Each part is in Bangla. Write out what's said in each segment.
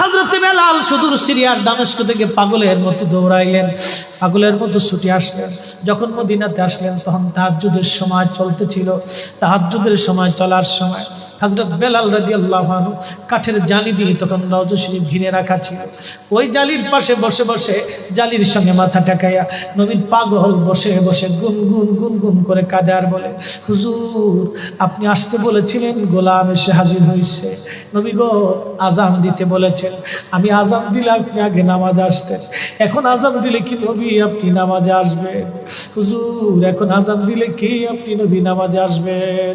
হজরত বেলাল সুদূর সিরিয়ার দামেস্ক থেকে পাগলের মতো দৌড়াইলেন, পাগলের মতো ছুটি আসলেন, যখন মদিনাতে আসলেন, তখন তাহাজুদের সময় চলতেছিল। তাহাজুদের সময় চলার সময় হজরত বেলাল রাজি আল্লাহ কাঠের জালি দিয়ে তখন রজ শরীফ ঘিরে রাখা ছিল। ওই জালির পাশে বসে বসে জালির সঙ্গে মাথা টেকাইয়া নবীর পাগল বসে বসে গুন গুন গুন গুন করে কাঁদে আর বলে, হুজুর, আপনি আসতে বলেছিলেন, গোলাম এসে হাজির হয়েছে নবী গো, আজান দিতে বলেছেন। আমি আজান দিলে আপনি আগে নামাজ আসতেন। এখন আজান দিলে কি নবী আপনি নামাজে আসবেন? হুজুর, এখন আজান দিলে কি আপনি নবী নামাজে আসবেন?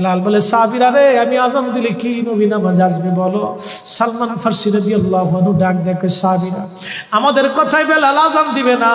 বেলাল বলে সাবিরা রে, আমি আজান দিলে কি নবী নামাজ আসবে বলো? সালমান ফার্সি রবি আল্লাহ ডাক দেখে সাবিরা আমাদের কথায় বেলাল আজান দিবে না।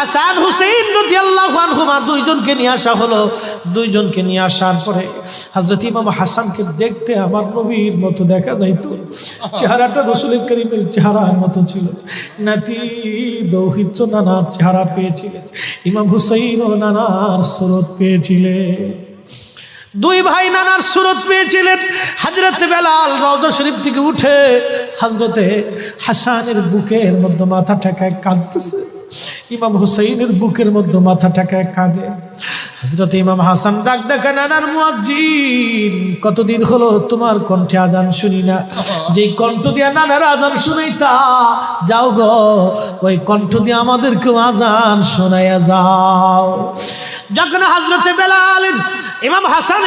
হাসান হুসেন রদি আল্লাহ আনহুমা দুইজনকে নিয়ে আসা হলো। দুইজনকে নিয়ে আসার পরে হজরত ইমাম হাসানকে দেখতে আমার নবীর মতো দেখা যাইত। চেহারাটা রসুল করিমের চেহারার মতো ছিল। নাতি, দৌহিত্র নানার চেহারা পেয়েছিলেন। ইমাম হুসাইন ও নানার সুরত পেয়েছিলেন। দুই ভাই নানার সুরত পেয়েছিলেন। হাজরতে বেলাল রওজা শরীফ থেকে উঠে হজরতে হাসানের বুকের মধ্যে মাথা ঠেকায় কাঁদতেছে। ইমাম হুসাইনের বুকের মধ্যে মাথা ঠেকায় কাঁদে। হজরত ইমাম হাসান ডাক দেখা, নানার মুয়াজ্জিন, কতদিন হলো তোমার কণ্ঠে আদান শুনি না? যে কণ্ঠ দিয়া নানার আদান শুনাইতা যাও গো, ওই কণ্ঠ দিয়ে আমাদেরকেও আজান শোনাইয়া যাও। যখন হজরতে বেলাল, ইমাম হাসান